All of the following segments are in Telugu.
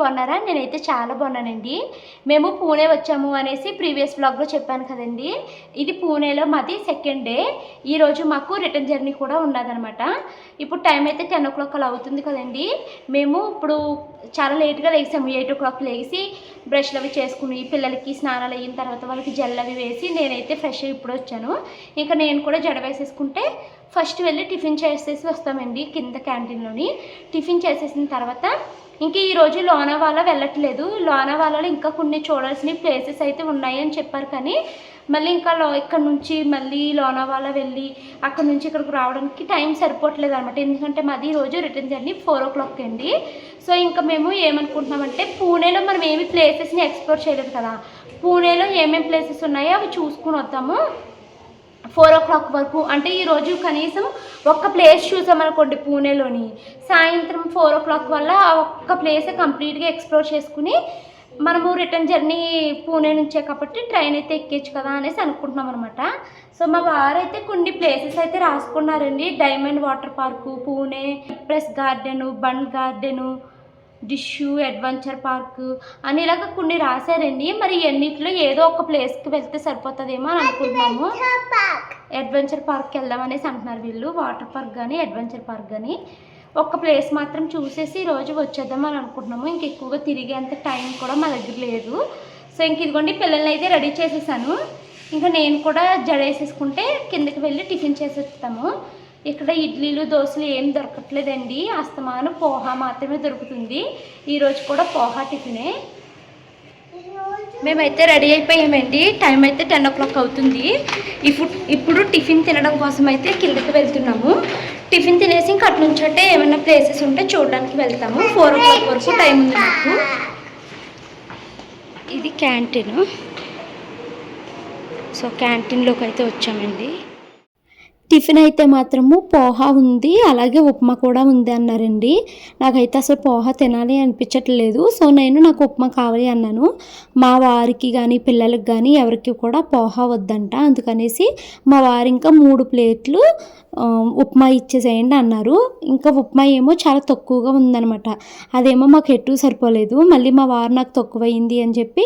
బాగున్నారా? నేనైతే చాలా బాగున్నానండి. మేము పూణే వచ్చాము అనేసి ప్రీవియస్ బ్లాగ్లో చెప్పాను కదండి. ఇది పూణేలో మాది సెకండ్ డే. ఈరోజు మాకు రిటర్న్ జర్నీ కూడా ఉన్నదనమాట ఇప్పుడు టైం అయితే టెన్ ఓ క్లాక్ అలా అవుతుంది కదండి. మేము ఇప్పుడు చాలా లేట్గా లేసాము. ఎయిట్ ఓ క్లాక్ లేచి బ్రష్లు అవి చేసుకుని పిల్లలకి స్నానాలు అయిన తర్వాత వాళ్ళకి జెల్ అవి వేసి నేనైతే ఫ్రెష్ అయ్యి ఇప్పుడు వచ్చాను. ఇంకా నేను కూడా జడ వేసేసుకుంటే ఫస్ట్ వెళ్ళి టిఫిన్ చేసేసి వస్తామండి కింద క్యాంటీన్లోని. టిఫిన్ చేసేసిన తర్వాత ఇంక ఈరోజు లోనావాలా వెళ్ళట్లేదు. లోనావాలాలో ఇంకా కొన్ని చూడాల్సిన ప్లేసెస్ అయితే ఉన్నాయి అని చెప్పారు కానీ మళ్ళీ ఇంకా లో ఇక్కడ నుంచి మళ్ళీ లోనావాలా వెళ్ళి అక్కడ నుంచి ఇక్కడికి రావడానికి టైం సరిపోవట్లేదు అనమాట ఎందుకంటే మాది ఈరోజు return journey four o'clock అండి. సో ఇంకా మేము ఏమనుకుంటున్నామంటే పూణేలో మనం ఏమి ప్లేసెస్ని ఎక్స్ప్లోర్ చేయలేదు కదా. పూణేలో ఏమేమి ప్లేసెస్ ఉన్నాయో అవి చూసుకుని వద్దాము. ఫోర్ ఓ క్లాక్ వరకు. అంటే ఈరోజు కనీసం ఒక్క ప్లేస్ చూసామనుకోండి పూణేలోని. సాయంత్రం ఫోర్ ఓ క్లాక్ వల్ల ఆ ఒక్క ప్లేస్ కంప్లీట్గా ఎక్స్ప్లోర్ చేసుకుని మనము రిటర్న్ జర్నీ పూణే నుంచే కాబట్టి ట్రైన్ అయితే ఎక్కేచ్చు కదా అనేసి అనుకుంటున్నాం అనమాట సో మా వారైతే కొన్ని ప్లేసెస్ అయితే రాసుకున్నారండి. Diamond water park Pune press garden bund garden డిష్యూ adventure park అని ఇలాగ కొన్ని రాశారండి. మరి ఎన్నిట్లో ఏదో ఒక ప్లేస్కి వెళ్తే సరిపోతుందేమో అని అనుకుంటున్నాము. అడ్వెంచర్ పార్క్కి వెళ్దాం అనేసి అంటున్నారు వీళ్ళు. వాటర్ పార్క్ కానీ అడ్వెంచర్ పార్క్ కానీ ఒక్క ప్లేస్ మాత్రం చూసేసి ఈ రోజు వచ్చేద్దాం అని అనుకుంటున్నాము. ఇంక ఎక్కువగా తిరిగేంత టైం కూడా మా దగ్గర లేదు. సో ఇంక ఇదిగోండి పిల్లల్ని అయితే రెడీ చేసేసాను. ఇంకా నేను కూడా జడేసేసుకుంటే కిందకి వెళ్ళి టిఫిన్ చేసేస్తాము. ఇక్కడ ఇడ్లీలు దోశలు ఏం దొరకట్లేదండి. అస్తమానం పోహా మాత్రమే దొరుకుతుంది. ఈరోజు కూడా పోహా టిఫినే. మేమైతే రెడీ అయిపోయామండి. టైం అయితే టెన్ ఓ క్లాక్ అవుతుంది. ఇప్పుడు ఇప్పుడు టిఫిన్ తినడం కోసం అయితే కిందకి వెళ్తున్నాము. టిఫిన్ తినేసి ఇంకా అటు నుంచి అంటే ఏమైనా ప్లేసెస్ ఉంటే చూడడానికి వెళ్తాము. ఫోర్ ఓ క్లాక్ వరకు టైం ఉంది మాకు. ఇది క్యాంటీన్. సో క్యాంటీన్లోకి అయితే వచ్చామండి. టిఫిన్ అయితే మాత్రము పోహా ఉంది అలాగే ఉప్మా కూడా ఉంది అన్నారండి. నాకైతే అసలు పోహా తినాలి అనిపించట్లేదు. సో నేను నాకు ఉప్మా కావాలి అన్నాను. మా వారికి కానీ పిల్లలకి కానీ ఎవరికి కూడా పోహా వద్దంట. అందుకనేసి మా వారి ఇంకా మూడు ప్లేట్లు ఉప్మా ఇచ్చేసేయండి అన్నారు. ఇంకా ఉప్మా ఏమో చాలా తక్కువగా ఉందనమాట అదేమో మాకు ఎటు సరిపోలేదు. మళ్ళీ మా వారు నాకు తక్కువైంది అని చెప్పి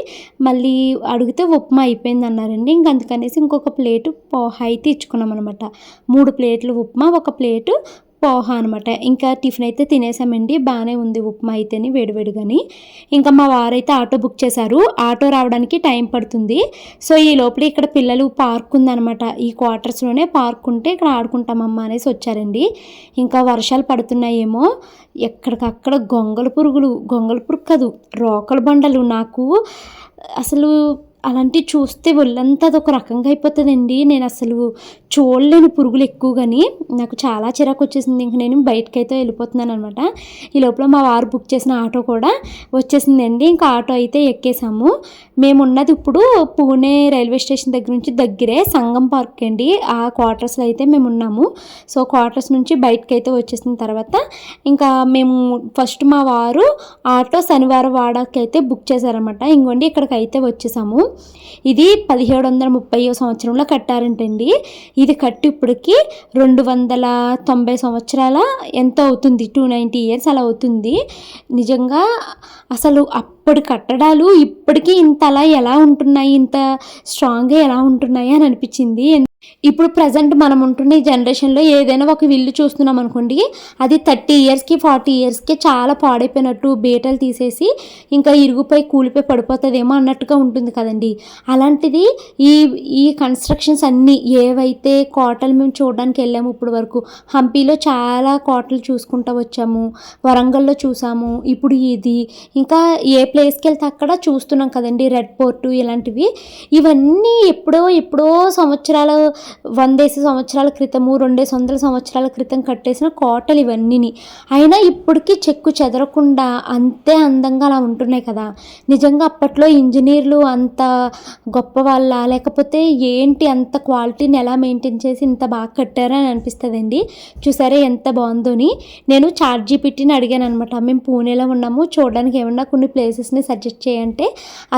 మళ్ళీ అడిగితే ఉప్మా అయిపోయింది అన్నారండి. ఇంక అందుకనేసి ఇంకొక ప్లేటు పోహా అయితే ఇచ్చుకున్నాం అనమాట మూడు ప్లేట్లు ఉప్మా ఒక ప్లేటు పోహా అనమాట ఇంకా టిఫిన్ అయితే తినేసామండి. బాగానే ఉంది ఉప్మా అయితేని వేడివేడిగాని. ఇంకా మా వారైతే ఆటో బుక్ చేశారు. ఆటో రావడానికి టైం పడుతుంది. సో ఈ లోపల ఇక్కడ పిల్లలు పార్క్ ఉందనమాట ఈ క్వార్టర్స్లోనే పార్క్ ఉంటే ఇక్కడ ఆడుకుంటామమ్మా అనేసి వచ్చారండి. ఇంకా వర్షాలు పడుతున్నాయేమో. ఎక్కడికక్కడ గొంగళ పురుగులు గొంగళ పురుగు కాదు రోకల బండలు. నాకు అసలు అలాంటివి చూస్తే ఒళ్ళంతా అదొక రకంగా అయిపోతుందండి. నేను అసలు చూడలేను పురుగులు ఎక్కువగాని నాకు చాలా చిరాకు వచ్చేసింది ఇంక నేను బయటకైతే వెళ్ళిపోతున్నాను అనమాట ఈ లోపల మా వారు బుక్ చేసిన ఆటో కూడా వచ్చేసిందండి. ఇంకా ఆటో అయితే ఎక్కేసాము. మేము ఉన్నది ఇప్పుడు పూణే రైల్వే స్టేషన్ దగ్గర నుంచి దగ్గరే సంగం పార్క్ అండి. ఆ క్వార్టర్స్లో అయితే మేము ఉన్నాము సో క్వార్టర్స్ నుంచి బయటకు అయితే వచ్చేసిన తర్వాత ఇంకా మేము ఫస్ట్ మా వారు ఆటో శనివారం వాడకైతే బుక్ చేశారనమాట. ఇంకోండి ఇక్కడికి అయితే వచ్చేసాము. ఇది పదిహేడు వందల ముప్పై సంవత్సరంలో కట్టారంటండి. ఇది కట్టి ఇప్పటికి రెండు వందల తొంభై సంవత్సరాల ఎంత అవుతుంది? టూ నైంటీ ఇయర్స్ అలా అవుతుంది. నిజంగా అసలు అప్పటి కట్టడాలు ఇప్పటికీ ఇంత అలా ఎలా ఉంటున్నాయి? ఇంత స్ట్రాంగ్గా ఎలా ఉంటున్నాయి అని అనిపించింది. ఇప్పుడు ప్రజెంట్ మనం ఉంటున్న ఈ జనరేషన్లో ఏదైనా ఒక ఇల్లు చూస్తున్నాం అనుకోండి అది థర్టీ ఇయర్స్కి ఫార్టీ ఇయర్స్కి చాలా పాడైపోయినట్టు బీటలు తీసేసి ఇంకా ఇరుగుపై కూలిపోయి పడిపోతుందేమో అన్నట్టుగా ఉంటుంది కదండి. అలాంటిది ఈ ఈ కన్స్ట్రక్షన్స్ అన్నీ ఏవైతే కోటలు మేము చూడడానికి వెళ్ళాము ఇప్పుడు వరకు హంపీలో చాలా కోటలు చూసుకుంటూ వచ్చాము వరంగల్లో చూసాము ఇప్పుడు ఇది ఇంకా ఏ ప్లేస్కి వెళ్తే అక్కడ చూస్తున్నాం కదండి రెడ్ పోర్టు ఇలాంటివి. ఇవన్నీ ఎప్పుడో ఎప్పుడో సంవత్సరాల వందేసి సంవత్సరాల క్రితము రెండేసి వందల సంవత్సరాల క్రితం కట్టేసిన కోటలు ఇవన్నీని. అయినా ఇప్పటికీ చెక్కు చెదరకుండా అంతే అందంగా అలా ఉంటున్నాయి కదా. నిజంగా అప్పట్లో ఇంజనీర్లు అంత గొప్ప వాళ్ళ లేకపోతే ఏంటి అంత క్వాలిటీని ఎలా మెయింటైన్ చేసి ఇంత బాగా కట్టారని అనిపిస్తుందండి. చూసారే ఎంత బాగుందోని నేను చార్ట్ జీపీటీని అడిగాను అనమాట మేము పూణేలో ఉన్నాము చూడడానికి ఏమన్నా కొన్ని ప్లేసెస్ని సజెస్ట్ చేయంటే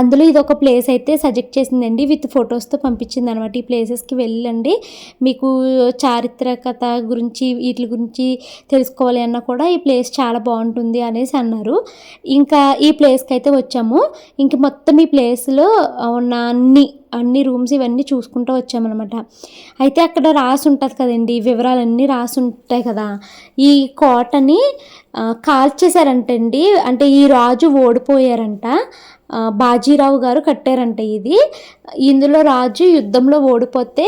అందులో ఇది ఒక ప్లేస్ అయితే సజెక్ట్ చేసిందండి విత్ ఫొటోస్తో పంపించింది అనమాట ఈ ప్లేసెస్కి వెళ్ళి. ఇల్లు అండి మీకు చారిత్రకత గురించి వీటి గురించి తెలుసుకోవాలి అన్నా కూడా ఈ ప్లేస్ చాలా బాగుంటుంది అనేసి అన్నారు. ఇంకా ఈ ప్లేస్కి అయితే వచ్చాము. ఇంక మొత్తం ఈ ప్లేస్లో ఉన్న అన్ని అన్ని రూమ్స్ ఇవన్నీ చూసుకుంటూ వచ్చామన్నమాట. అయితే అక్కడ రాసి ఉంటుంది కదండి వివరాలన్నీ రాసి ఉంటాయి కదా. ఈ కోటని కాల్చేశారంటండి. అంటే ఈ రాజు ఓడిపోయారంట. బాజీరావు గారు కట్టారంట ఇది. ఇందులో రాజు యుద్ధంలో ఓడిపోతే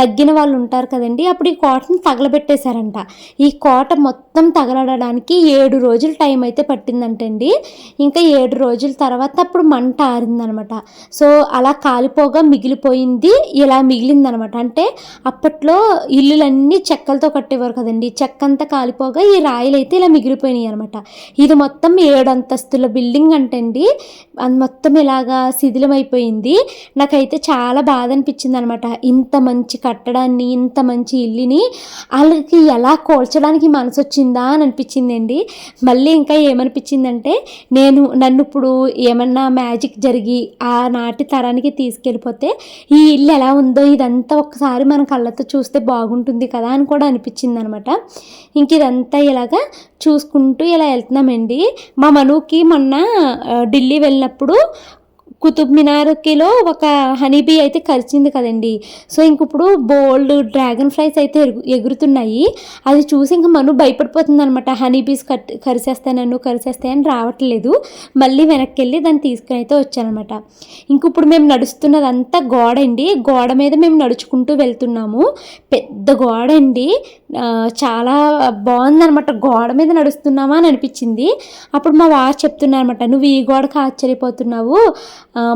నగ్గిన వాళ్ళు ఉంటారు కదండి. అప్పుడు ఈ కోటను తగలబెట్టేశారంట. ఈ కోట మొత్తం తగలడడానికి ఏడు రోజులు టైం అయితే పట్టిందంటండి. ఇంకా ఏడు రోజుల తర్వాత అప్పుడు మంట ఆరిందనమాట సో అలా కాలిపోగా మిగిలిపోయింది ఇలా మిగిలిందనమాట. అంటే అప్పట్లో ఇల్లులన్నీ చెక్కలతో కట్టేవారు కదండి. చెక్క అంతా కాలిపోగా ఈ రాయిలు అయితే ఇలా మిగిలిపోయినాయి అనమాట ఇది మొత్తం ఏడు అంతస్తుల బిల్డింగ్ అంటండి. అది మొత్తం ఇలాగా శిథిలమైపోయింది. నాకైతే చాలా బాధ అనిపించింది అనమాట ఇంత మంచి కట్టడాన్ని ఇంత మంచి ఇల్లుని వాళ్ళకి ఎలా కోల్చడానికి మనసు వచ్చిందా అని అనిపించిందండి. మళ్ళీ ఇంకా ఏమనిపించిందంటే నేను నన్ను ఇప్పుడు ఏమన్నా మ్యాజిక్ జరిగి ఆ నాటి తరానికి తీసుకెళ్ళిపోతే ఈ ఇల్లు ఎలా ఉందో ఇదంతా ఒక్కసారి మన కళ్ళతో చూస్తే బాగుంటుంది కదా అని కూడా అనిపించింది అనమాట ఇంక ఇదంతా ఇలాగా చూసుకుంటూ ఇలా వెళ్తున్నామండి. మా మనుకి మొన్న ఢిల్లీ వెళ్ళినప్పుడు కుతుబ్ మినార్కిలో ఒక హనీబీ అయితే కరిచింది కదండి. సో ఇంక ఇప్పుడు బోల్డ్ డ్రాగన్ ఫ్లైస్ అయితే ఎగు ఎగురుతున్నాయి. అది చూసి ఇంక మను భయపడిపోతుంది అనమాట హనీబీస్ కట్ కరిసేస్తాయనన్ను కరిసేస్తాయని రావట్లేదు. మళ్ళీ వెనక్కి వెళ్ళి దాన్ని తీసుకుని అయితే వచ్చానమాట ఇంక ఇప్పుడు మేము నడుస్తున్నదంతా గోడ అండి. గోడ మీద మేము నడుచుకుంటూ వెళ్తున్నాము. పెద్ద గోడ అండి. చాలా బాగుందనమాట గోడ మీద నడుస్తున్నామా అని అనిపించింది. అప్పుడు మా వారు చెప్తున్నారనమాట నువ్వు ఈ గోడకు ఆశ్చర్యపోతున్నావు.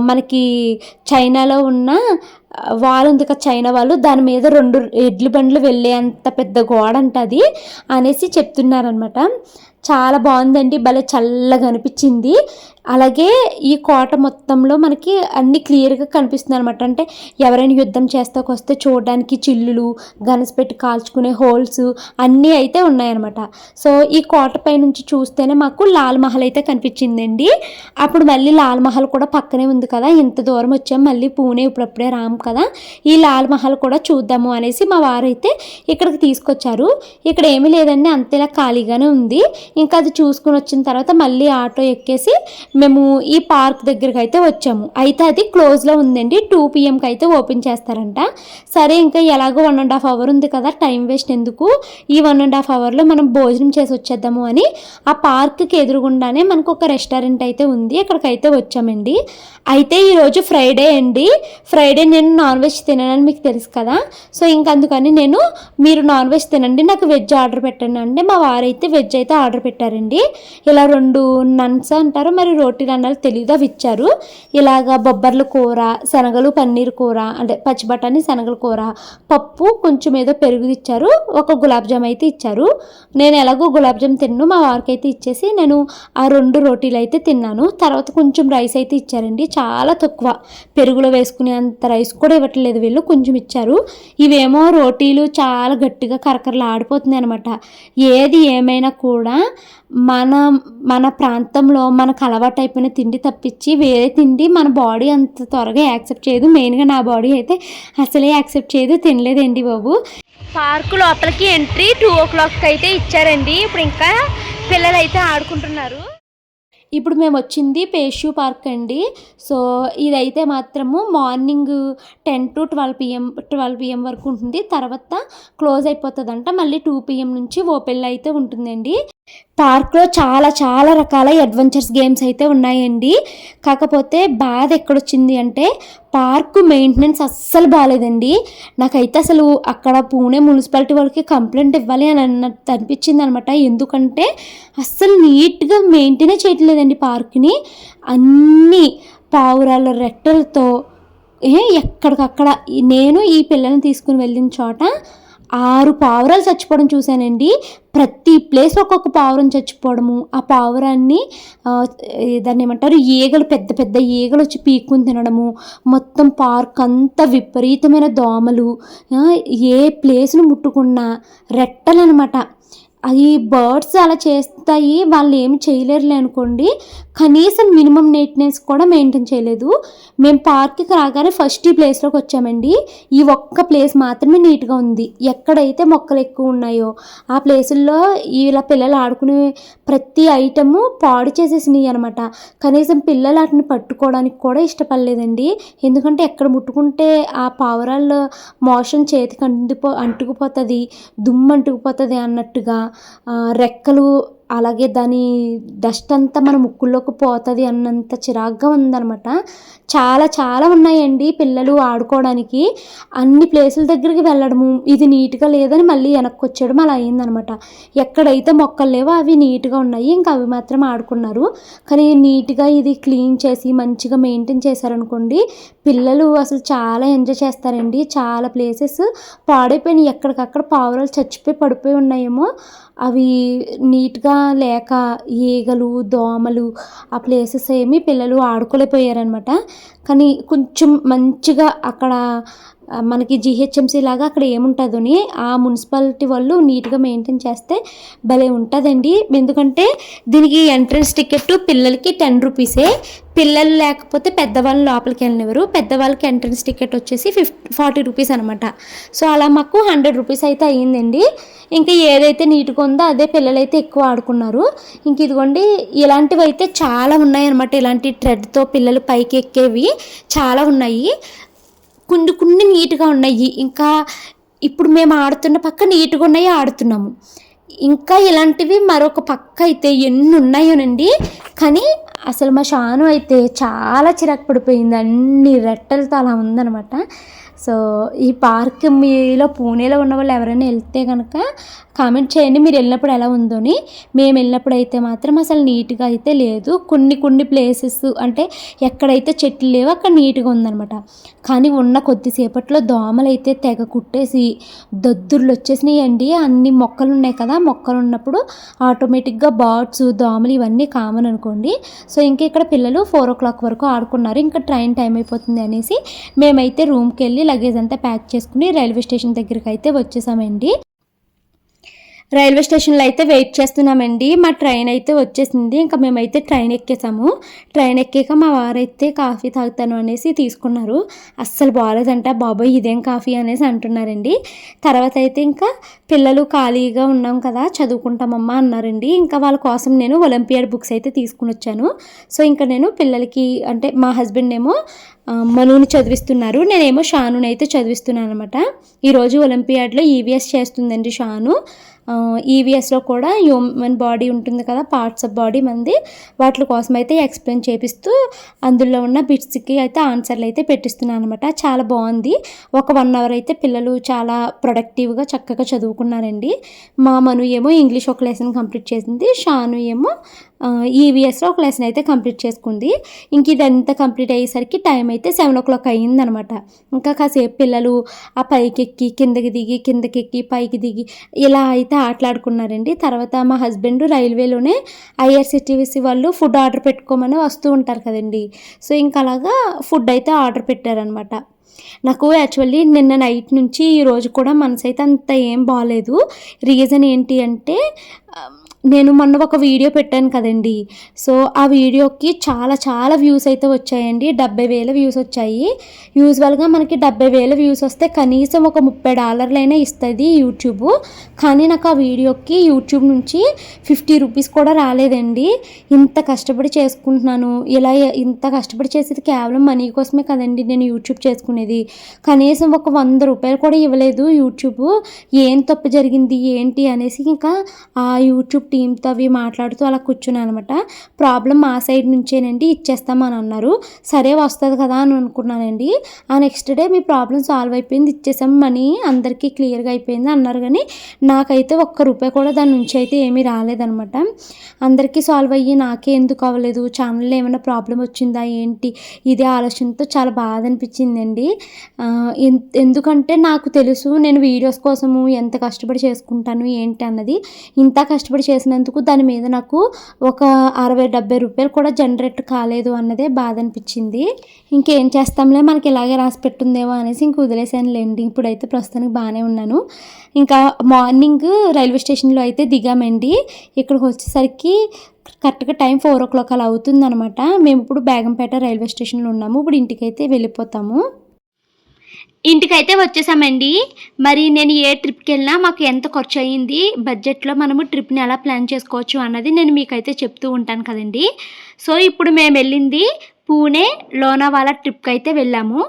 మనకి చైనాలో ఉన్న వాళ్ళు ఉంది కదా చైనా వాళ్ళు దాని మీద రెండు ఎడ్లు బండ్లు వెళ్ళే అంత పెద్ద గోడ అంటది అనేసి చెప్తున్నారనమాట చాలా బాగుందండి భలే చల్లగా అనిపించింది. అలాగే ఈ కోట మొత్తంలో మనకి అన్ని క్లియర్గా కనిపిస్తుంది అనమాట అంటే ఎవరైనా యుద్ధం చేస్తాకు వస్తే చూడడానికి చిల్లులు గన్స్ పెట్టి కాల్చుకునే హోల్స్ అన్నీ అయితే ఉన్నాయన్నమాట. సో ఈ కోట పై నుంచి చూస్తేనే మాకు లాల్ మహల్ అయితే కనిపించిందండి. అప్పుడు మళ్ళీ లాల్ మహల్ కూడా పక్కనే ఉంది కదా ఇంత దూరం వచ్చాం మళ్ళీ పూణే ఇప్పుడప్పుడే రాము కదా. ఈ లాల్ మహల్ కూడా చూద్దాము అనేసి మా వారైతే ఇక్కడికి తీసుకొచ్చారు. ఇక్కడ ఏమీ లేదండి అంతేలా ఖాళీగానే ఉంది. ఇంకా అది చూసుకుని వచ్చిన తర్వాత మళ్ళీ ఆటో ఎక్కేసి మేము ఈ పార్క్ దగ్గరికి అయితే వచ్చాము. అయితే అది క్లోజ్లో ఉందండి. టూ పిఎంకి అయితే ఓపెన్ చేస్తారంట. సరే ఇంకా ఎలాగో వన్ అండ్ హాఫ్ అవర్ ఉంది కదా టైం వేస్ట్ ఎందుకు? ఈ వన్ అండ్ హాఫ్ అవర్లో మనం భోజనం చేసి వచ్చేద్దాము అని ఆ పార్క్కి ఎదురుగుండానే మనకు ఒక రెస్టారెంట్ అయితే ఉంది. అక్కడికైతే వచ్చామండి. అయితే ఈరోజు ఫ్రైడే అండి. ఫ్రైడే నేను నాన్ వెజ్ తిననని మీకు తెలుసు కదా. సో ఇంకందుకని నేను మీరు నాన్ వెజ్ తినండి నాకు వెజ్ ఆర్డర్ పెట్టండి అంటే మా వారైతే వెజ్ అయితే ఆర్డర్ పెట్టారండి. ఇలా రెండు నన్స్ అంటారు మరి రోటీలు అన్నారు తెలివిగా ఇచ్చారు ఇలాగా బొబ్బర్ల కూర శనగలు పన్నీర్ కూర అంటే పచ్చి బఠానీ శనగల కూర పప్పు కొంచెం ఏదో పెరుగు ఇచ్చారు. ఒక గులాబ్ జామ్ అయితే ఇచ్చారు. నేను ఎలాగో గులాబ్ జామ్ తిన్ను మా వారికి అయితే ఇచ్చేసి నేను ఆ రెండు రోటీలు అయితే తిన్నాను. తర్వాత కొంచెం రైస్ అయితే ఇచ్చారండి. చాలా తక్కువ. పెరుగులో వేసుకునే అంత రైస్ కూడా ఇవ్వట్లేదు వీళ్ళు కొంచెం ఇచ్చారు. ఇవేమో రోటీలు చాలా గట్టిగా కరకరలు ఆడిపోతున్నాయి అనమాట ఏది ఏమైనా కూడా మన మన ప్రాంతంలో మనకు అలవాటు అయిపోయిన తిండి తప్పించి వేరే తిండి మన బాడీ అంత త్వరగా యాక్సెప్ట్ చేయదు. మెయిన్గా నా బాడీ అయితే అసలే యాక్సెప్ట్ చేయదు. తినలేదండి బాబు. పార్కు లోపలికి ఎంట్రీ టూ ఓ క్లాక్కి అయితే ఇచ్చారండి. ఇప్పుడు ఇంకా పిల్లలు అయితే ఆడుకుంటున్నారు. ఇప్పుడు మేము వచ్చింది పేష్యూ పార్క్ అండి. సో ఇదైతే మాత్రము morning ten to twelve PM twelve PM వరకు ఉంటుంది. తర్వాత క్లోజ్ అయిపోతుందంట. మళ్ళీ టూ పిఎం నుంచి ఓపెన్ అయితే ఉంటుందండి. పార్క్లో చాలా చాలా రకాల అడ్వెంచర్స్ గేమ్స్ అయితే ఉన్నాయండి. కాకపోతే బాధ ఎక్కడొచ్చింది అంటే పార్కు మెయింటెనెన్స్ అస్సలు బాగాలేదండి నాకైతే అసలు అక్కడ పూణే మున్సిపాలిటీ వాళ్ళకి కంప్లైంట్ ఇవ్వాలి అని అన్నట్టు అనిపించింది అనమాట ఎందుకంటే అస్సలు నీట్గా మెయింటైనే చేయట్లేదండి పార్క్ని. అన్నీ పావురాల రెట్టలతో ఏ ఎక్కడికక్కడ నేను ఈ పిల్లల్ని తీసుకుని వెళ్ళిన చోట ఆరు పావురాలు చచ్చిపోవడం చూశానండి. ప్రతి ప్లేస్ ఒక్కొక్క పావురం చచ్చిపోవడము. ఆ పావురాన్ని దాన్ని ఏమంటారు? ఈగలు పెద్ద పెద్ద ఈగలు వచ్చి పీక్కుని తినడము. మొత్తం పార్క్ అంతా విపరీతమైన దోమలు. ఏ ప్లేస్ను ముట్టుకున్నా రెట్టలు అనమాట అవి బర్డ్స్ అలా చేస్తాయి. వాళ్ళు ఏమి చేయలేరులే అనుకోండి. కనీసం మినిమం నీట్నెస్ కూడా మెయింటైన్ చేయలేదు. మేము పార్క్కి రాగానే ఫస్ట్ ఈ ప్లేస్లోకి వచ్చామండి. ఈ ఒక్క ప్లేస్ మాత్రమే నీట్గా ఉంది. ఎక్కడైతే మొక్కలు ఎక్కువ ఉన్నాయో ఆ ప్లేసుల్లో ఇలా పిల్లలు ఆడుకునే ప్రతి ఐటము పాడు చేసేసినాయి అనమాట కనీసం పిల్లలు వాటిని పట్టుకోవడానికి కూడా ఇష్టపడలేదండి. ఎందుకంటే ఎక్కడ ముట్టుకుంటే ఆ పావురాల్లో మోషన్ చేతికి అంటుపో అంటుకుపోతుంది దుమ్ము అంటుకుపోతుంది అన్నట్టుగా రెక్కలు అలాగే దాని డస్ట్ అంతా మన ముక్కుల్లోకి పోతుంది అన్నంత చిరాగ్గా ఉందన్నమాట. చాలా చాలా ఉన్నాయండి పిల్లలు ఆడుకోవడానికి. అన్ని ప్లేసుల దగ్గరికి వెళ్ళడము ఇది నీట్గా లేదని మళ్ళీ వెనక్కి వచ్చేయడం అలా అయిందనమాట ఎక్కడైతే మొక్కలు లేవో అవి నీట్గా ఉన్నాయి ఇంకా అవి మాత్రం ఆడుకున్నారు. కానీ నీట్గా ఇది క్లీన్ చేసి మంచిగా మెయింటైన్ చేశారనుకోండి పిల్లలు అసలు చాలా ఎంజాయ్ చేస్తారండి. చాలా ప్లేసెస్ పాడైపోయినాయి. ఎక్కడికక్కడ పావురాలు చచ్చిపోయి పడిపోయి ఉన్నాయేమో. అవి నీట్గా లేక ఈగలు దోమలు ఆ ప్లేసెస్ ఏమి పిల్లలు ఆడుకోలేకపోయారనమాట కానీ కొంచెం మంచిగా అక్కడ మనకి జిహెచ్ఎంసీ లాగా అక్కడ ఏముంటుందని ఆ మున్సిపాలిటీ వాళ్ళు నీట్గా మెయింటైన్ చేస్తే భలే ఉంటుందండి. ఎందుకంటే దీనికి ఎంట్రన్స్ టికెట్ పిల్లలకి టెన్ రూపీసే. పిల్లలు లేకపోతే పెద్దవాళ్ళు లోపలికి వెళ్ళినవారు పెద్దవాళ్ళకి ఎంట్రన్స్ టికెట్ వచ్చేసి ఫిఫ్ ఫార్టీ రూపీస్ అనమాట సో అలా మాకు హండ్రెడ్ రూపీస్ అయితే అయ్యిందండి. ఇంకా ఏదైతే నీట్గా ఉందో అదే పిల్లలైతే ఎక్కువ ఆడుకున్నారు. ఇంక ఇదిగోండి ఇలాంటివి అయితే చాలా ఉన్నాయన్నమాట. ఇలాంటి ట్రెడ్తో పిల్లలు పైకి ఎక్కేవి చాలా ఉన్నాయి. కొన్ని కొన్ని నీట్గా ఉన్నాయి. ఇంకా ఇప్పుడు మేము ఆడుతున్న పక్క నీట్గా ఉన్నాయి ఆడుతున్నాము. ఇంకా ఇలాంటివి మరొక పక్క అయితే ఎన్ని ఉన్నాయోనండి. కానీ అసలు మా షాను అయితే చాలా చిరాకు పడిపోయింది. అన్ని రెట్టలతో అలా ఉందనమాట సో ఈ పార్క్ మీలో పూణేలో ఉన్న వాళ్ళు ఎవరైనా వెళ్తే కనుక కామెంట్ చేయండి. మీరు వెళ్ళినప్పుడు ఎలా ఉందోని మేము వెళ్ళినప్పుడు అయితే మాత్రం అసలు నీట్గా అయితే లేదు. కొన్ని కొన్ని ప్లేసెస్ అంటే ఎక్కడైతే చెట్లు లేవో అక్కడ నీట్గా ఉందనమాట కానీ ఉన్న కొద్దిసేపట్లో దోమలు అయితే తెగ కుట్టేసి దద్దుర్లు వచ్చేసినాయండి అన్ని మొక్కలు ఉన్నాయి కదా మొక్కలు ఉన్నప్పుడు ఆటోమేటిక్గా బర్డ్స్ దోమలు ఇవన్నీ కామన్ అనుకోండి. సో ఇంకా ఇక్కడ పిల్లలు ఫోర్ ఓ క్లాక్ వరకు ఆడుకున్నారు. ఇంకా ట్రైన్ టైం అయిపోతుంది అనేసి మేమైతే రూమ్కి వెళ్ళి లగేజ్ అంతా ప్యాక్ చేసుకుని రైల్వే స్టేషన్ దగ్గరికి అయితే వచ్చేసామండి. రైల్వే స్టేషన్లో అయితే వెయిట్ చేస్తున్నామండి. మా ట్రైన్ అయితే వచ్చేసింది. ఇంకా మేమైతే ట్రైన్ ఎక్కేసాము. ట్రైన్ ఎక్కాక మా వారైతే కాఫీ తాగుతాను అనేసి తీసుకున్నారు. అస్సలు బాగాలేదంట బాబాయ్ ఇదేం కాఫీ? అనేసి అంటున్నారండి. తర్వాత అయితే ఇంకా పిల్లలు ఖాళీగా ఉన్నాం కదా చదువుకుంటామమ్మా అన్నారండి. ఇంకా వాళ్ళ కోసం నేను ఒలింపియాడ్ బుక్స్ అయితే తీసుకుని వచ్చాను. సో ఇంకా నేను పిల్లలకి అంటే మా హస్బెండ్ ఏమో మనూని మనుని చదివిస్తున్నారు. నేనేమో షానుని అయితే చదివిస్తున్నాను అనమాట ఈరోజు ఒలింపియాడ్లో ఈవీఎస్ చేస్తుందండి షాను. ఈవీఎస్లో కూడా హ్యూమన్ బాడీ ఉంటుంది కదా పార్ట్స్ ఆఫ్ బాడీ మంది వాటి కోసం అయితే ఎక్స్ప్లెయిన్ చేపిస్తూ అందులో ఉన్న బిట్స్కి అయితే ఆన్సర్లు అయితే పెట్టిస్తున్నాను అనమాట చాలా బాగుంది. ఒక వన్ అవర్ అయితే పిల్లలు చాలా ప్రొడక్టివ్గా చక్కగా చదువుకున్నారండి. మా మను ఏమో ఇంగ్లీష్ ఒక లెసన్ కంప్లీట్ చేసింది. షాను ఏమో ఈవీఎస్లో ఒక లెసన్ అయితే కంప్లీట్ చేసుకుంది. ఇంక ఇదంతా కంప్లీట్ అయ్యేసరికి టైం అయితే సెవెన్ ఓ క్లాక్ అయ్యిందనమాట. ఇంకా కాసేపు పిల్లలు ఆ పైకి ఎక్కి కిందకి దిగి కిందకి ఎక్కి పైకి దిగి ఇలా అయితే ఆటలాడుకున్నారండి. తర్వాత మా హస్బెండ్ రైల్వేలోనే ఐఆర్సిటీవీసీ వాళ్ళు ఫుడ్ ఆర్డర్ పెట్టుకోమని వస్తూ ఉంటారు కదండి. సో ఇంకా అలాగా ఫుడ్ అయితే ఆర్డర్ పెట్టారనమాట. నాకు యాక్చువల్లీ నిన్న నైట్ నుంచి ఈరోజు కూడా మనసు అయితే అంత ఏం బాగాలేదు రీజన్ ఏంటి అంటే నేను మొన్న ఒక వీడియో పెట్టాను కదండి. సో ఆ వీడియోకి చాలా చాలా వ్యూస్ అయితే వచ్చాయండి. డెబ్బై వేల వ్యూస్ వచ్చాయి. యూజువల్గా మనకి డెబ్బై వేల వ్యూస్ వస్తే కనీసం ఒక ముప్పై డాలర్లైనా ఇస్తుంది యూట్యూబ్. కానీ నాకు ఆ వీడియోకి యూట్యూబ్ నుంచి ఫిఫ్టీ రూపీస్ కూడా రాలేదండి. ఇంత కష్టపడి చేసుకుంటున్నాను. ఇలా ఇంత కష్టపడి చేసేది కేవలం మనీ కోసమే కదండి నేను యూట్యూబ్ చేసుకునేది. కనీసం ఒక వంద రూపాయలు కూడా ఇవ్వలేదు యూట్యూబ్. ఏం తప్పు జరిగింది ఏంటి అనేసి ఇంకా ఆ యూట్యూబ్ టీంతో అవి మాట్లాడుతూ అలా కూర్చున్నాను అనమాట ప్రాబ్లం మా సైడ్ నుంచేనండి ఇచ్చేస్తామని అన్నారు సరే వస్తుంది కదా అని అనుకున్నానండి. ఆ నెక్స్ట్ డే మీ ప్రాబ్లం సాల్వ్ అయిపోయింది ఇచ్చేసాం. మనీ అందరికీ క్లియర్గా అయిపోయింది అన్నారు కానీ నాకైతే ఒక్క రూపాయి కూడా దాని నుంచి అయితే ఏమీ రాలేదనమాట అందరికీ సాల్వ్ అయ్యి నాకే ఎందుకు అవ్వలేదు? ఛానల్లో ఏమైనా ప్రాబ్లం వచ్చిందా? ఏంటి? ఇదే ఆలోచనతో చాలా బాధ అనిపించిందండి. ఎందుకంటే నాకు తెలుసు నేను వీడియోస్ కోసము ఎంత కష్టపడి చేసుకుంటాను ఏంటి అన్నది. ఇంత కష్టపడి చేసినందుకు దాని మీద నాకు ఒక అరవై డెబ్బై రూపాయలు కూడా జనరేట్ కాలేదు అన్నదే బాధ అనిపించింది. ఇంకేం చేస్తాంలే మనకి ఇలాగే రాసి పెట్టుందేమో అనేసి ఇంక వదిలేసానులేండి ఇప్పుడైతే ప్రస్తుతానికి బాగానే ఉన్నాను. ఇంకా మార్నింగ్ రైల్వే స్టేషన్లో అయితే దిగామండి. ఇక్కడికి వచ్చేసరికి కరెక్ట్గా టైం ఫోర్ ఓ క్లాక్ అలా అవుతుందన్నమాట. మేము ఇప్పుడు బేగంపేట రైల్వే స్టేషన్లో ఉన్నాము. ఇప్పుడు ఇంటికైతే వెళ్ళిపోతాము. ఇంటికైతే వచ్చేసామండి. మరి నేను ఏ ట్రిప్కి వెళ్ళినా మాకు ఎంత ఖర్చు అయ్యింది బడ్జెట్లో మనము ట్రిప్ని ఎలా ప్లాన్ చేసుకోవచ్చు అన్నది నేను మీకైతే చెప్తూ ఉంటాను కదండి. సో ఇప్పుడు మేము వెళ్ళింది పూణే లోనావాలా ట్రిప్కి అయితే వెళ్ళాము.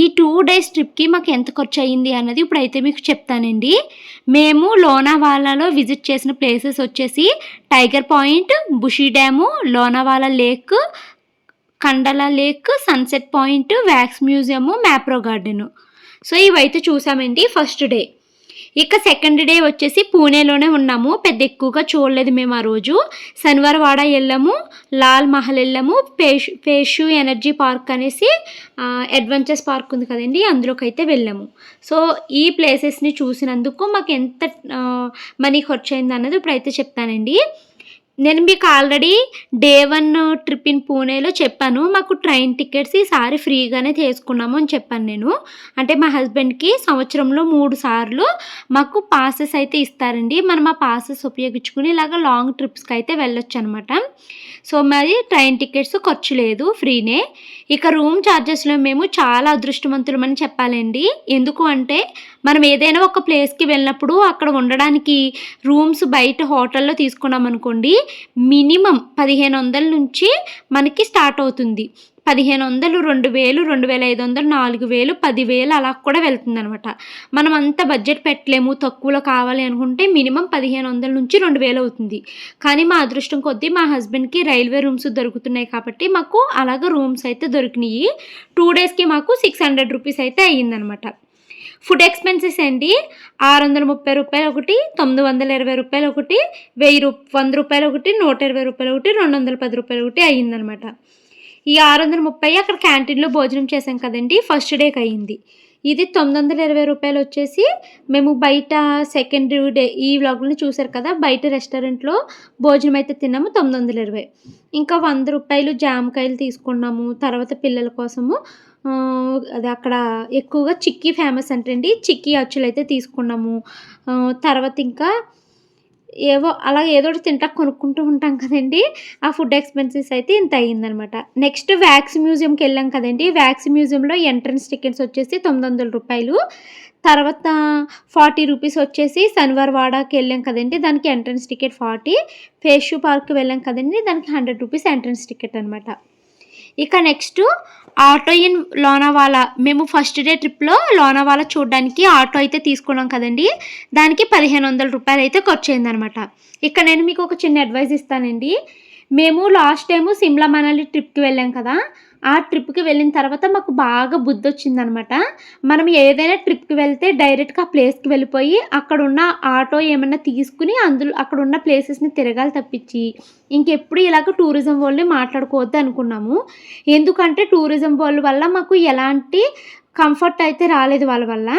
ఈ టూ డేస్ ట్రిప్కి మాకు ఎంత ఖర్చు అయ్యింది అన్నది ఇప్పుడైతే మీకు చెప్తానండి. మేము లోనావాలాలో విజిట్ చేసిన ప్లేసెస్ వచ్చేసి tiger point Bushi dam Lonavala lake కండల lake sunset point wax museum Mapro garden. So ఇవైతే చూసామండి ఫస్ట్ డే. ఇక సెకండ్ డే వచ్చేసి పూణేలోనే ఉన్నాము. పెద్ద ఎక్కువగా చూడలేదు మేము ఆ రోజు. శనివారవాడ వెళ్ళాము. లాల్ మహల్ వెళ్ళాము. పేషు పేషు ఎనర్జీ పార్క్ అనేసి అడ్వెంచర్స్ పార్క్ ఉంది కదండి అందులోకి అయితే వెళ్ళాము. సో ఈ ప్లేసెస్ని చూసినందుకు మాకు ఎంత మనీ ఖర్చు అయింది అన్నది ఇప్పుడైతే చెప్తానండి. నేను మీకు already day one trip in పూణేలో చెప్పాను. మాకు ట్రైన్ టికెట్స్ ఈసారి ఫ్రీగానే తీసుకున్నాము అని చెప్పాను నేను. అంటే మా హస్బెండ్కి సంవత్సరంలో మూడు సార్లు మాకు పాసెస్ అయితే ఇస్తారండి. మనం ఆ పాసెస్ ఉపయోగించుకుని ఇలాగ లాంగ్ ట్రిప్స్కి అయితే వెళ్ళొచ్చు అనమాట సో మరి ట్రైన్ టికెట్స్ ఖర్చు లేదు ఫ్రీనే ఇక రూమ్ ఛార్జెస్లో మేము చాలా అదృష్టవంతులమని చెప్పాలండి. ఎందుకు అంటే మనం ఏదైనా ఒక ప్లేస్కి వెళ్ళినప్పుడు అక్కడ ఉండడానికి రూమ్స్ బయట హోటల్లో తీసుకున్నాం అనుకోండి మినిమం పదిహేను వందల నుంచి మనకి స్టార్ట్ అవుతుంది. పదిహేను వందలు రెండు వేలు రెండు వేల ఐదు వందలు నాలుగు వేలు పదివేలు అలా కూడా వెళ్తుందనమాట మనం అంత బడ్జెట్ పెట్టలేము తక్కువలో కావాలి అనుకుంటే మినిమం పదిహేను వందల నుంచి రెండు వేలు అవుతుంది. కానీ మా అదృష్టం కొద్దీ మా హస్బెండ్కి రైల్వే రూమ్స్ దొరుకుతున్నాయి కాబట్టి మాకు అలాగ రూమ్స్ అయితే దొరికినాయి. టూ డేస్కి మాకు సిక్స్ హండ్రెడ్ రూపీస్ అయితే అయ్యిందనమాట ఫుడ్ ఎక్స్పెన్సెస్ అండి ఆరు వందల ముప్పై రూపాయలు ఒకటి తొమ్మిది వందల ఇరవై రూపాయలు ఒకటి వెయ్యి రూ వంద రూపాయలు ఒకటి నూట ఇరవై రూపాయలు ఒకటి రెండు వందల పది రూపాయలు ఒకటి అయ్యిందనమాట ఈ ఆరు వందల ముప్పై అక్కడ క్యాంటీన్లో భోజనం చేసాం కదండి ఫస్ట్ డేకి అయ్యింది ఇది తొమ్మిది వందల ఇరవై రూపాయలు వచ్చేసి మేము బయట సెకండ్ డే ఈ వ్లాగ్ని చూసారు కదా బయట రెస్టారెంట్లో భోజనం అయితే తిన్నాము తొమ్మిది వందల ఇరవై ఇంకా వంద రూపాయలు జామకాయలు తీసుకున్నాము తర్వాత పిల్లల కోసము అది అక్కడ ఎక్కువగా చిక్కీ ఫేమస్ అంటండి చిక్కీ అచ్చులు అయితే తీసుకున్నాము తర్వాత ఇంకా ఏవో అలా ఏదో ఒకటి తింటా కొనుక్కుంటూ ఉంటాం కదండి. ఆ ఫుడ్ ఎక్స్పెన్సెస్ అయితే ఇంత అయ్యిందనమాట నెక్స్ట్ వ్యాక్స్ మ్యూజియంకి వెళ్ళాం కదండి. వ్యాక్స్ మ్యూజియంలో ఎంట్రన్స్ టికెట్స్ వచ్చేసి తొమ్మిది వందల రూపాయలు. తర్వాత ఫార్టీ రూపీస్ వచ్చేసి శనివారవాడకి వెళ్ళాం కదండి. దానికి entrance ticket forty Peshwe park వెళ్ళాం కదండి. దానికి హండ్రెడ్ రూపీస్ ఎంట్రన్స్ టికెట్ అనమాట ఇక నెక్స్ట్ ఆటో ఇన్ లోనావాలా. మేము ఫస్ట్ డే ట్రిప్లో లోనావాలా చూడడానికి ఆటో అయితే తీసుకున్నాం కదండి. దానికి పదిహేను వందల రూపాయలు అయితే ఖర్చు అయిందనమాట. ఇక్కడ నేను మీకు ఒక చిన్న అడ్వైస్ ఇస్తానండి. మేము లాస్ట్ టైము సిమ్లా మనాలి ట్రిప్కి వెళ్ళాం కదా. ఆ ట్రిప్కి వెళ్ళిన తర్వాత మాకు బాగా బుద్ధి వచ్చిందనమాట మనం ఏదైనా ట్రిప్కి వెళ్తే డైరెక్ట్గా ఆ ప్లేస్కి వెళ్ళిపోయి అక్కడ ఉన్న ఆటో ఏమన్నా తీసుకుని అందులో అక్కడ ఉన్న ప్లేసెస్ని తిరగాలి తప్పించి ఇంకెప్పుడు ఇలాగ టూరిజం వాళ్ళని మాట్లాడుకోవద్దు అనుకున్నాము. ఎందుకంటే టూరిజం వాళ్ళ వల్ల మాకు ఎలాంటి కంఫర్ట్ అయితే రాలేదు వాళ్ళ వల్ల.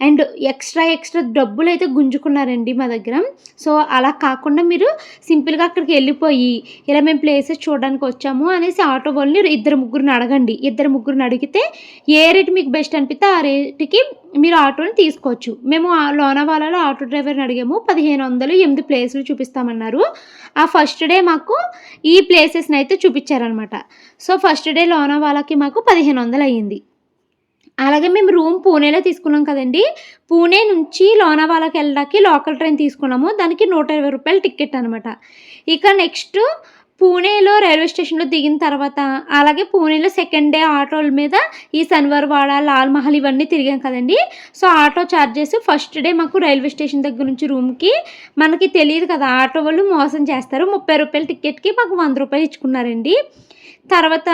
అండ్ ఎక్స్ట్రా ఎక్స్ట్రా డబ్బులు అయితే గుంజుకున్నారండి మా దగ్గర. సో అలా కాకుండా మీరు సింపుల్గా అక్కడికి వెళ్ళిపోయి ఇలా మేము ప్లేసెస్ చూడడానికి వచ్చాము అనేసి ఆటో వాళ్ళని ఇద్దరు ముగ్గురిని అడగండి. ఇద్దరు ముగ్గురిని అడిగితే ఏ రేట్ మీకు బెస్ట్ అనిపిస్తే ఆ రేటుకి మీరు ఆటోని తీసుకోవచ్చు. మేము ఆ లోనావాలాలో ఆటో డ్రైవర్ని అడిగాము పదిహేను వందలు ఎనిమిది ప్లేసులు చూపిస్తామన్నారు. ఆ ఫస్ట్ డే మాకు ఈ ప్లేసెస్ని అయితే చూపించారనమాట సో ఫస్ట్ డే లోనావాలాకి మాకు పదిహేను వందలు అయ్యింది. అలాగే మేము రూమ్ పూణేలో తీసుకున్నాం కదండి. పూణే నుంచి లోనావాలాకి వెళ్ళడానికి లోకల్ ట్రైన్ తీసుకున్నాము. దానికి నూట ఇరవై రూపాయలు టికెట్ అనమాట ఇక నెక్స్ట్ పూణేలో రైల్వే స్టేషన్లో దిగిన తర్వాత అలాగే పూణేలో సెకండ్ డే ఆటోల మీద ఈ శనివారవాడ లాల్ మహల్ ఇవన్నీ తిరిగాం కదండి. So auto charges first day మాకు రైల్వే స్టేషన్ దగ్గర నుంచి రూమ్కి మనకి తెలియదు కదా ఆటో వాళ్ళు మోసం చేస్తారు. ముప్పై రూపాయల టికెట్కి మాకు వంద రూపాయలు ఇచ్చుకున్నారండి. తర్వాత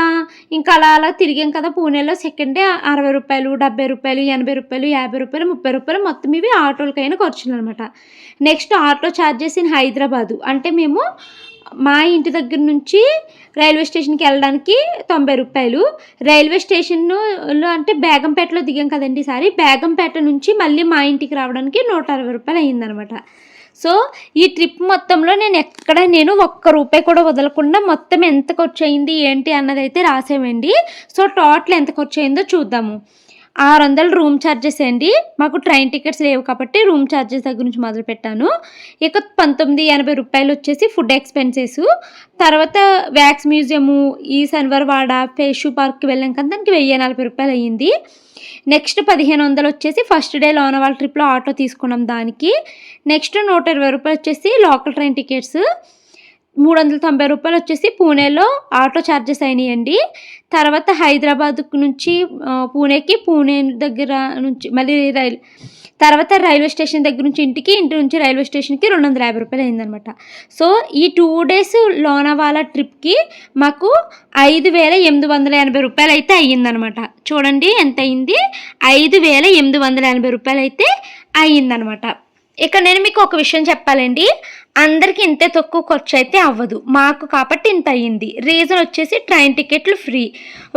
ఇంకా అలా అలా తిరిగాం కదా పూణేలో. సెకండ్ డే అరవై రూపాయలు డెబ్బై రూపాయలు ఎనభై రూపాయలు యాభై రూపాయలు ముప్పై రూపాయలు మొత్తం ఇవి ఆటోలకైనా ఖర్చులు అనమాట next auto charges in Hyderabad. అంటే మేము మా ఇంటి దగ్గర నుంచి రైల్వే స్టేషన్కి వెళ్ళడానికి తొంభై రూపాయలు. రైల్వే స్టేషన్లో అంటే బేగంపేటలో దిగాం కదండి ఈసారి. బేగంపేట నుంచి మళ్ళీ మా ఇంటికి రావడానికి నూట అరవై రూపాయలు అయ్యిందనమాట సో ఈ ట్రిప్ మొత్తంలో నేను ఎక్కడ నేను ఒక్క రూపాయి కూడా వదలకుండా మొత్తం ఎంత ఖర్చు అయింది ఏంటి అన్నది అయితే రాసేవండి. సో టోటల్ ఎంత ఖర్చు అయిందో చూద్దాము. ఆరు వందలు రూమ్ ఛార్జెస్ అండి. మాకు ట్రైన్ టికెట్స్ లేవు కాబట్టి రూమ్ ఛార్జెస్ దగ్గర నుంచి మొదలు పెట్టాను ఇక పంతొమ్మిది ఎనభై రూపాయలు వచ్చేసి ఫుడ్ ఎక్స్పెన్సెస్. తర్వాత వ్యాక్స్ మ్యూజియము ఈ శనివారవాడ ఫేషు పార్క్కి వెళ్ళాం కదా దానికి వెయ్యి నలభై రూపాయలు అయ్యింది. నెక్స్ట్ పదిహేను వందలు వచ్చేసి ఫస్ట్ డే లోనవాళ్ళ ట్రిప్లో ఆటో తీసుకున్నాం దానికి. నెక్స్ట్ నూట ఇరవై రూపాయలు వచ్చేసి లోకల్ ట్రైన్ టికెట్స్. మూడు వందల తొంభై రూపాయలు వచ్చేసి పూణేలో ఆటో ఛార్జెస్ అయినాయండి. తర్వాత హైదరాబాద్ నుంచి పూణేకి పూణే దగ్గర నుంచి మళ్ళీ రైలు తర్వాత రైల్వే స్టేషన్ దగ్గర నుంచి ఇంటికి ఇంటి నుంచి రైల్వే స్టేషన్కి రెండు వందల యాభై రూపాయలు అయిందనమాట సో ఈ టూ డేస్ లోనావాలా ట్రిప్కి మాకు ఐదు వేల ఎనిమిది వందల ఎనభై రూపాయలు అయితే అయ్యిందనమాట చూడండి ఎంత అయింది ఐదు వేల ఎనిమిది వందల ఎనభై రూపాయలు అయితే అయ్యిందనమాట ఇక నేను మీకు ఒక విషయం చెప్పాలండి. అందరికీ ఇంతే తక్కువ ఖర్చు అయితే అవ్వదు. మాకు కాబట్టి ఇంత అయ్యింది. రీజన్ వచ్చేసి ట్రైన్ టికెట్లు ఫ్రీ.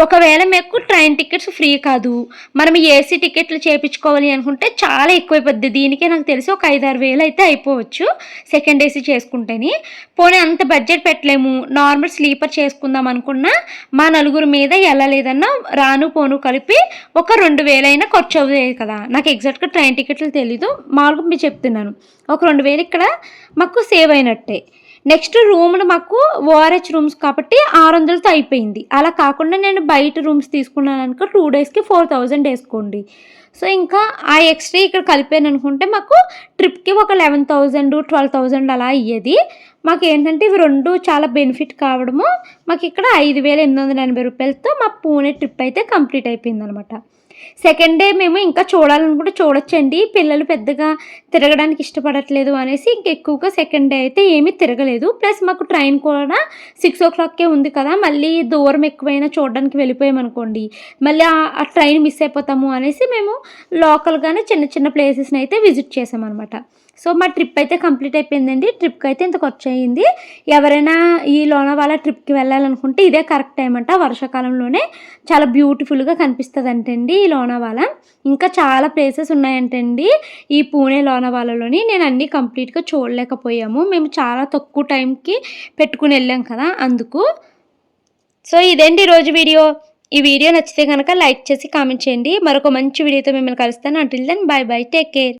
ఒకవేళ మీకు ట్రైన్ టికెట్స్ ఫ్రీ కాదు. మనం ఏసీ టికెట్లు చేయించుకోవాలి అనుకుంటే చాలా ఎక్కువైపోద్ది. దీనికే నాకు తెలిసి ఒక ఐదారు వేలు అయితే అయిపోవచ్చు సెకండ్ ఏసీ చేసుకుంటేని. పోనీ అంత బడ్జెట్ పెట్టలేము. నార్మల్ స్లీపర్ చేసుకుందాం అనుకున్నా మా నలుగురు మీద వెళ్ళలేదన్నా రాను పోను కలిపి ఒక రెండు వేలైనా ఖర్చు అవుతాయి కదా. నాకు ఎగ్జాక్ట్గా ట్రైన్ టికెట్లు తెలీదు. మామూలుగా మీరు చెప్తున్నాను. ఒక రెండు వేలు ఇక్కడ మాకు సేవ్ అయినట్టే. నెక్స్ట్ రూమ్లు మాకు ఓఆర్హెచ్ రూమ్స్ కాబట్టి ఆరు వందలతో అయిపోయింది. అలా కాకుండా నేను బయట రూమ్స్ తీసుకున్నాను అనుకో టూ డేస్కి ఫోర్ థౌజండ్ వేసుకోండి. సో ఇంకా ఆ ఎక్స్ట్రా ఇక్కడ కలిపాను అనుకుంటే మాకు ట్రిప్కి ఒక లెవెన్ థౌజండ్ ట్వెల్వ్ థౌజండ్ అలా అయ్యేది. మాకు ఏంటంటే ఇవి రెండు చాలా బెనిఫిట్ కావడము. మాకు ఇక్కడ ఐదు వేల ఎనిమిది వందల ఎనభై రూపాయలతో మా పూణే ట్రిప్ అయితే కంప్లీట్ అయిపోయింది అనమాట సెకండ్ డే మేము ఇంకా చూడాలనుకుంటే చూడొచ్చండి. పిల్లలు పెద్దగా తిరగడానికి ఇష్టపడట్లేదు అనేసి ఇంక ఎక్కువగా సెకండ్ డే అయితే ఏమీ తిరగలేదు. ప్లస్ మాకు ట్రైన్ కూడా సిక్స్ ఓ క్లాక్కే ఉంది కదా మళ్ళీ దూరం ఎక్కువైనా చూడడానికి వెళ్ళిపోయామనుకోండి మళ్ళీ ఆ- ట్రైన్ మిస్ అయిపోతాము అనేసి మేము లోకల్గానే చిన్న చిన్న ప్లేసెస్ని అయితే విజిట్ చేసామన్నమాట. సో మా ట్రిప్ అయితే కంప్లీట్ అయిపోయిందండి. ట్రిప్కి అయితే ఇంత ఖర్చు అయ్యింది ఎవరైనా ఈ లోనావాలా ట్రిప్కి వెళ్ళాలనుకుంటే ఇదే కరెక్ట్ టైం అంట. వర్షాకాలంలోనే చాలా బ్యూటిఫుల్గా కనిపిస్తుంది అంటండి ఈ లోనవాల ఇంకా చాలా ప్లేసెస్ ఉన్నాయంటండి ఈ పూణే లోనవాలలోని నేను అన్నీ కంప్లీట్గా చూడలేకపోయాము. మేము చాలా తక్కువ టైంకి పెట్టుకుని వెళ్ళాం కదా అందుకు. సో ఇదేంటి ఈరోజు వీడియో? ఈ వీడియో నచ్చితే కనుక లైక్ చేసి కామెంట్ చేయండి. మరొక మంచి వీడియోతో మిమ్మల్ని కలుస్తాను. Until then bye bye take care